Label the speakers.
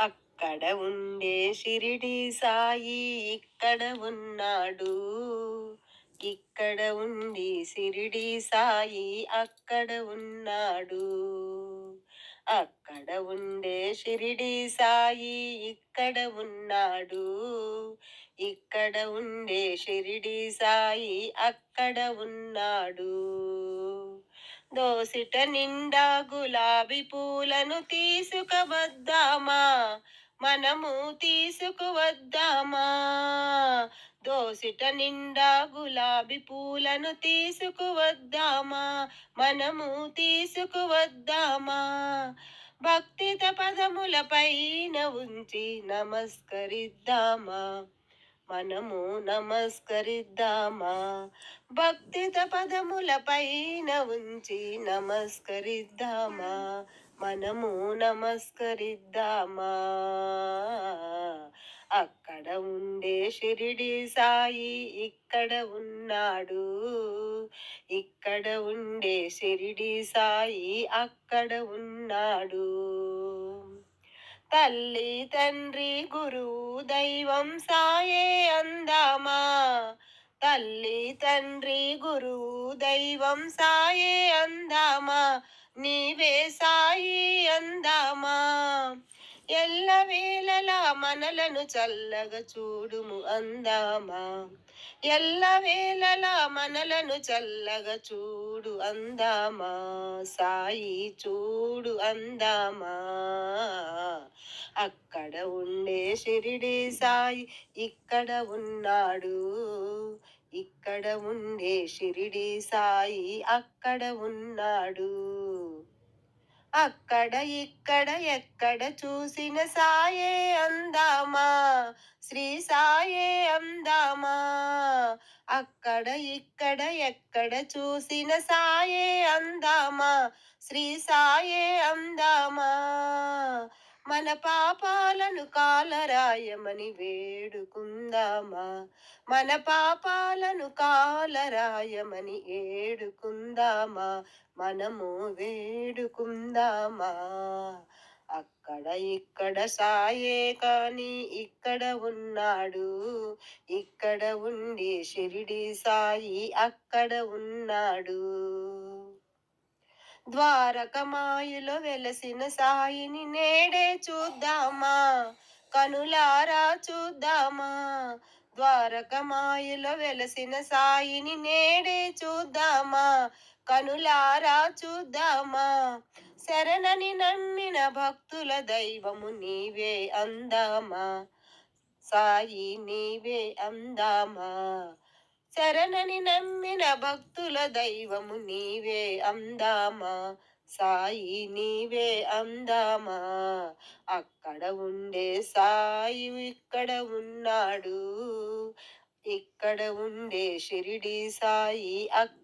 Speaker 1: అక్కడ ఉండే షిరిడి సాయి ఇక్కడ ఉన్నాడు. ఇక్కడ ఉండి షిరిడి సాయి అక్కడ ఉన్నాడు. అక్కడ ఉండే షిరిడి సాయి ఇక్కడ ఉన్నాడు. ఇక్కడ ఉండే షిరిడి సాయి అక్కడ ఉన్నాడు. దోసిట నిండా గులాబీ పూలను తీసుకువద్దామా? మనము తీసుకువద్దామా? దోసిట నిండా గులాబీ పూలను తీసుకువద్దామా? మనము తీసుకువద్దామా? భక్తిత పదముల పైన ఉంచి నమస్కరిద్దామా? మనము నమస్కరిద్దామా? భక్తిత పదముల పైన ఉంచి నమస్కరిద్దామా? మనము నమస్కరిద్దామా? అక్కడ ఉండే షిరిడి సాయి ఇక్కడ ఉన్నాడు. ఇక్కడ ఉండే షిరిడి సాయి అక్కడ ఉన్నాడు. తల్లి తండ్రి గురువు దైవం సాయే అందామా? తల్లి తండ్రి గురువు దైవం సాయే అందామా? నీవే సాయ ఎల్లవేళలా మనలను చల్లగా చూడుము అందామా? ఎల్లవేళలా మనలను చల్లగా చూడు అందామా? సాయి చూడు అందామా? అక్కడ ఉండే షిరిడి సాయి ఇక్కడ ఉన్నాడు. ఇక్కడ ఉండే షిరిడి సాయి అక్కడ ఉన్నాడు. అక్కడ ఇక్కడ ఎక్కడ చూసిన సాయే అందామా? శ్రీ సాయే అందామా? అక్కడ ఇక్కడ ఎక్కడ చూసిన సాయే అందామా? శ్రీ సాయే అందామా? మన పాపాలను కాలరాయమని వేడుకుందామా? మన పాపాలను కాలరాయమని ఏడుకుందామా? మనము వేడుకుందామా? అక్కడ ఇక్కడ సాయే కానీ ఇక్కడ ఉన్నాడు. ఇక్కడ ఉండి షిరిడి సాయి అక్కడ ఉన్నాడు. ద్వారకమాయులో వెలసిన సాయిని నేడే చూద్దామా? కనులారా చూద్దామా? ద్వారకమాయులో వెలసిన సాయిని నేడే చూద్దామా? కనులారా చూద్దామా? శరణని నమ్మిన భక్తుల దైవము నీవే అందామా? సాయి నీవే అందామా? శరణని నమ్మిన భక్తుల దైవము నీవే అందామా? సాయి నీవే అందామా? అక్కడ ఉండే సాయి ఇక్కడ ఉన్నాడు. ఇక్కడ ఉండే షిరిడి సాయి అక్కడ